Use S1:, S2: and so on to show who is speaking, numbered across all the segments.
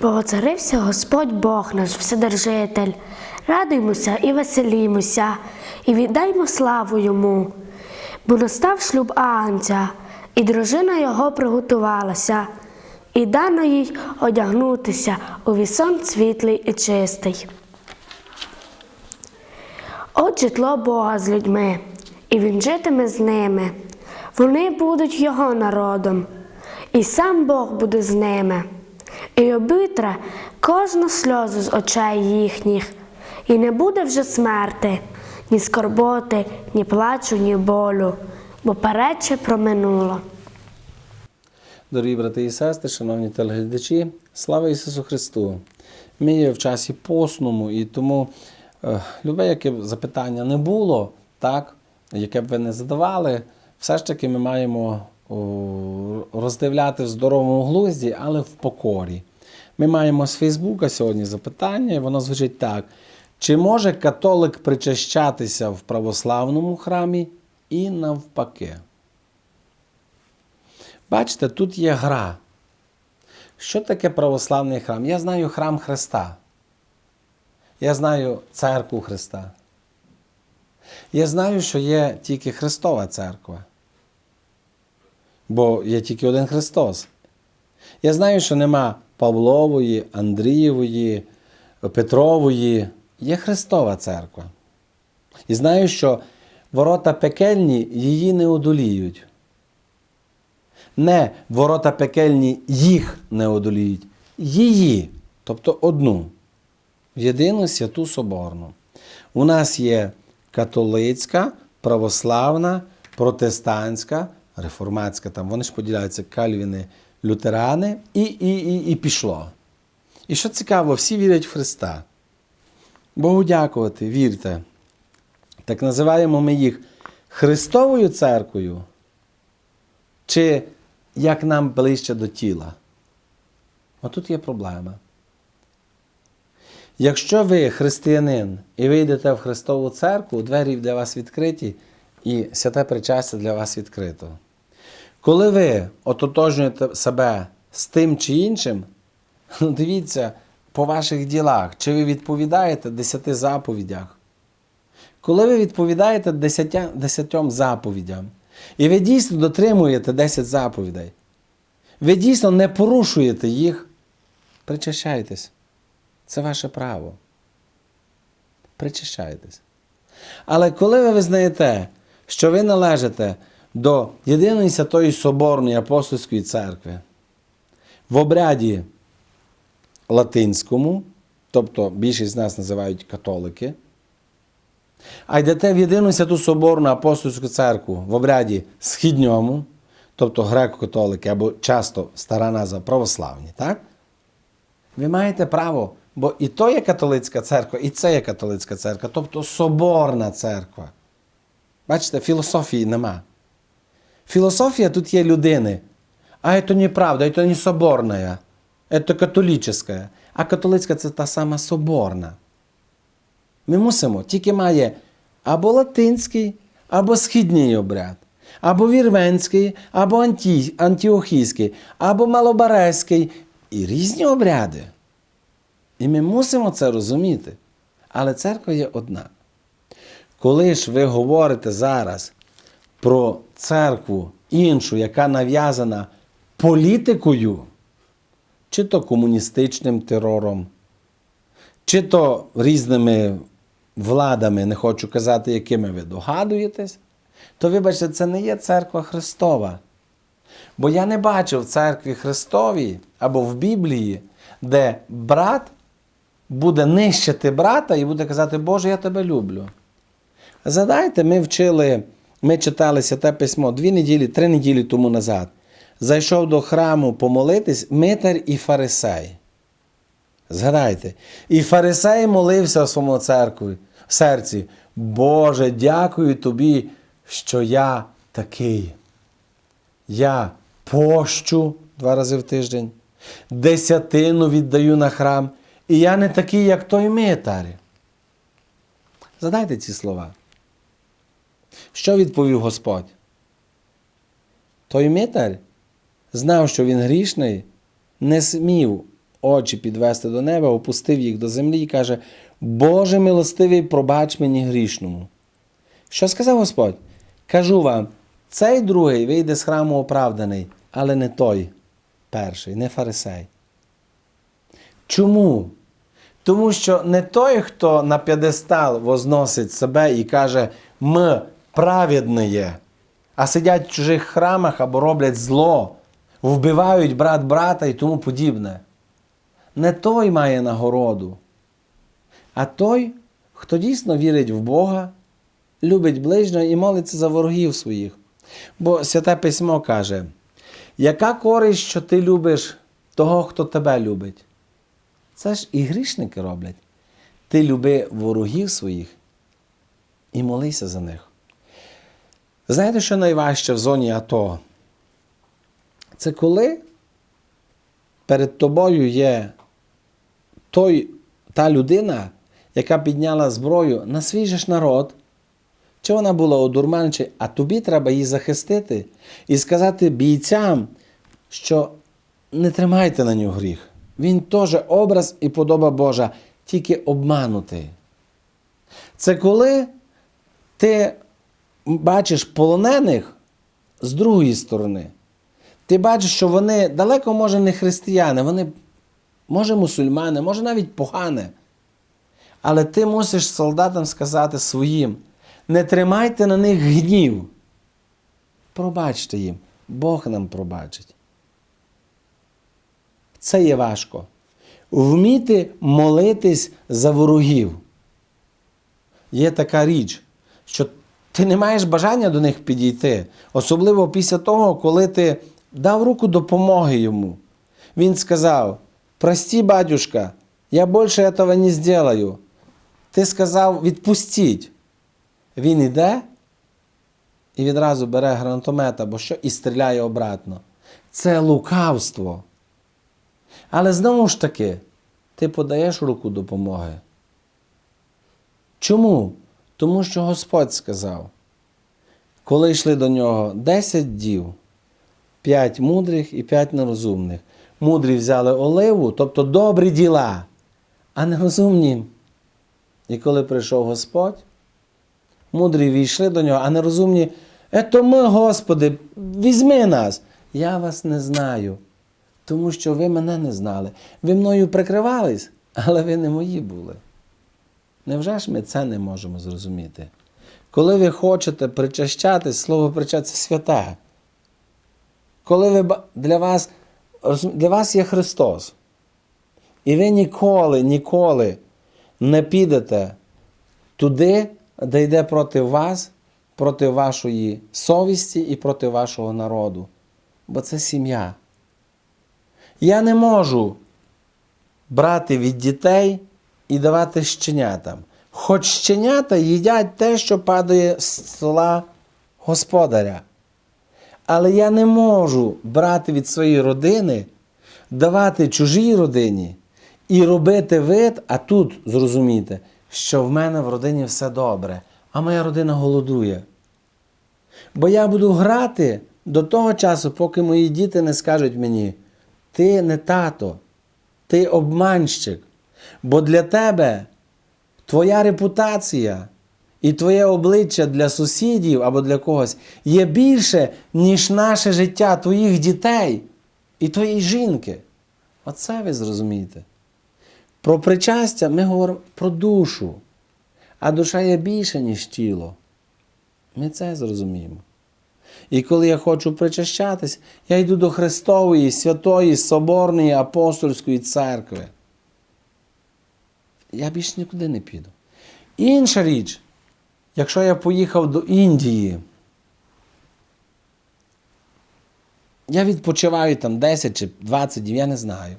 S1: Богоцарився Господь Бог наш Вседержитель. Радуймося і веселімося, і віддаймо славу йому. Бо настав шлюб Агнця, і дружина його приготувалася, і дано їй одягнутися у вісон світлий і чистий. От житло Бога з людьми, і він житиме з ними. Вони будуть його народом, і сам Бог буде з ними, і обітре кожну сльозу з очей їхніх, і не буде вже смерти, ні скорботи, ні плачу, ні болю, бо перече проминуло.
S2: Дорогі брати і сестри, шановні телеглядачі, слава Ісусу Христу! Ми є в часі постному, і тому е, любе, яке б запитання не було, так, яке б ви не задавали, все ж таки ми маємо о, роздивляти в здоровому глузді, але в покорі. Ми маємо з Фейсбука сьогодні запитання, і воно звучить так: чи може католик причащатися в православному храмі і навпаки? Бачите, тут є гра. Що таке православний храм? Я знаю храм Христа. Я знаю церкву Христа. Я знаю, що є тільки Христова церква. Бо є тільки один Христос. Я знаю, що нема Павлової, Андрієвої, Петрової. Є Христова церква. І знаю, що ворота пекельні її не одоліють не ворота пекельні їх не одоліють, її, тобто одну, єдину святу Соборну. У нас є католицька, православна, протестантська, реформатська, там вони ж поділяються кальвіни, лютерани, і, і, і, і пішло. І що цікаво, всі вірять в Христа. Богу дякувати, вірте. Так називаємо ми їх Христовою церквою чи як нам ближче до тіла. Отут є проблема. Якщо ви християнин і ви йдете в Христову церкву, двері для вас відкриті, і святе причастя для вас відкрито. Коли ви ототожнюєте себе з тим чи іншим, ну дивіться по ваших ділах, чи ви відповідаєте десяти заповідях. Коли ви відповідаєте десятьом заповідям, і ви дійсно дотримуєте 10 заповідей. Ви дійсно не порушуєте їх. Причащайтесь. Це ваше право. Причащайтесь. Але коли ви визнаєте, що ви належите до єдиної святої Соборної апостольської церкви в обряді латинському, тобто більшість з нас називають католики, а йдете в єдину святу Соборну апостольську церкву в обряді східньому, тобто греко-католики, або часто стара назва православні, так? Ви маєте право, бо і то є католицька церква, і це є католицька церква, тобто соборна церква. Бачите, філософії нема. Філософія тут є людини. А це неправда, це не соборна, це католическа. А католицька це та сама соборна. Ми мусимо, тільки має або латинський, або східний обряд, або вірменський, або анті, антіохійський, або малобарезький і різні обряди. І ми мусимо це розуміти. Але церква є одна. Коли ж ви говорите зараз про церкву іншу, яка нав'язана політикою, чи то комуністичним терором, чи то різними владами, не хочу казати, якими ви догадуєтесь, то вибачте, це не є церква Христова. Бо я не бачив в церкві Христовій або в Біблії, де брат буде нищити брата і буде казати, Боже, я тебе люблю. Задайте, ми вчили, ми читали Святе письмо дві неділі, три неділі тому назад. Зайшов до храму помолитись митар і фарисей. Згадайте, і фарисей молився у своєму церкві, в серці. Боже, дякую тобі, що я такий. Я пощу два рази в тиждень, десятину віддаю на храм, і я не такий, як той митар. Задайте ці слова. Що відповів Господь? Той митар знав, що він грішний, не смів очі підвести до неба, опустив їх до землі і каже: Боже милостивий, пробач мені грішному. Що сказав Господь? Кажу вам, цей другий вийде з храму оправданий, але не той перший, не фарисей. Чому? Тому що не той, хто на п'єдестал возносить себе і каже, ми праведні а сидять в чужих храмах або роблять зло, вбивають брат брата і тому подібне. Не той має нагороду, а той, хто дійсно вірить в Бога, любить ближнього і молиться за ворогів своїх. Бо Святе Письмо каже, яка користь, що ти любиш того, хто тебе любить? Це ж і грішники роблять. Ти люби ворогів своїх і молися за них. Знаєте, що найважче в зоні АТО? Це коли перед тобою є той, та людина, яка підняла зброю на свій же ж народ, чи вона була одурманча, а тобі треба її захистити і сказати бійцям, що не тримайте на нього гріх. Він теж образ і подоба Божа, тільки обманутий. Це коли ти бачиш полонених з другої сторони. Ти бачиш, що вони далеко, може, не християни, вони, може, мусульмани, може навіть погане. Але ти мусиш солдатам сказати своїм: не тримайте на них гнів. Пробачте їм, Бог нам пробачить. Це є важко. Вміти молитись за ворогів. Є така річ, що ти не маєш бажання до них підійти, особливо після того, коли ти дав руку допомоги йому. Він сказав: Прости, батюшка, я більше этого не сделаю. Ти сказав, відпустіть. Він іде і відразу бере гранатомет або що і стріляє обратно. Це лукавство. Але знову ж таки, ти подаєш руку допомоги. Чому? Тому що Господь сказав, коли йшли до нього 10 дів, 5 мудрих і 5 нерозумних. Мудрі взяли оливу, тобто добрі діла, а нерозумні. І коли прийшов Господь, мудрі війшли до нього, а нерозумні, ето ми, Господи, візьми нас. Я вас не знаю, тому що ви мене не знали. Ви мною прикривались, але ви не мої були. Невже ж ми це не можемо зрозуміти? Коли ви хочете причащатись, слово причастя це святе. Коли ви для вас, для вас є Христос, і ви ніколи, ніколи не підете туди, де йде проти вас, проти вашої совісті і проти вашого народу. Бо це сім'я. Я не можу брати від дітей і давати щенятам. Хоч щенята їдять те, що падає з стола господаря. Але я не можу брати від своєї родини, давати чужій родині і робити вид, а тут зрозуміти, що в мене в родині все добре, а моя родина голодує. Бо я буду грати до того часу, поки мої діти не скажуть мені, ти не тато, ти обманщик. Бо для тебе твоя репутація і твоє обличчя для сусідів або для когось є більше, ніж наше життя твоїх дітей і твоєї жінки. Оце ви зрозумієте. Про причастя ми говоримо про душу, а душа є більше, ніж тіло. Ми це зрозуміємо. І коли я хочу причащатись, я йду до Христової, святої, Соборної апостольської церкви. Я більше нікуди не піду. Інша річ, якщо я поїхав до Індії, я відпочиваю там 10 чи 20 днів, я не знаю.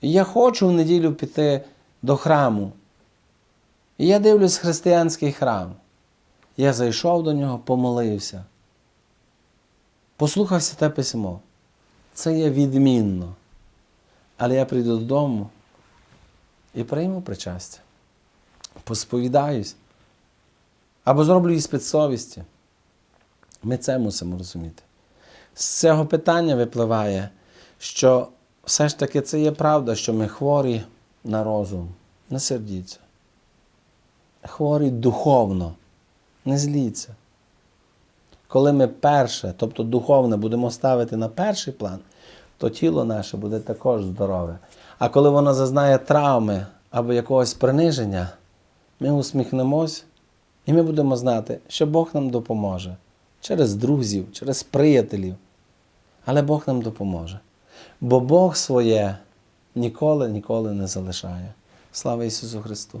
S2: І я хочу в неділю піти до храму. І я дивлюсь християнський храм. Я зайшов до нього, помолився. Послухався те письмо. Це є відмінно. Але я прийду додому і прийму причастя. Посповідаюсь. Або зроблю іспит совісті. Ми це мусимо розуміти. З цього питання випливає, що все ж таки це є правда, що ми хворі на розум. Не сердіться. Хворі духовно. Не зліться. Коли ми перше, тобто духовне, будемо ставити на перший план, то тіло наше буде також здорове. А коли воно зазнає травми або якогось приниження, ми усміхнемось і ми будемо знати, що Бог нам допоможе через друзів, через приятелів. Але Бог нам допоможе. Бо Бог своє ніколи, ніколи не залишає. Слава Ісусу Христу!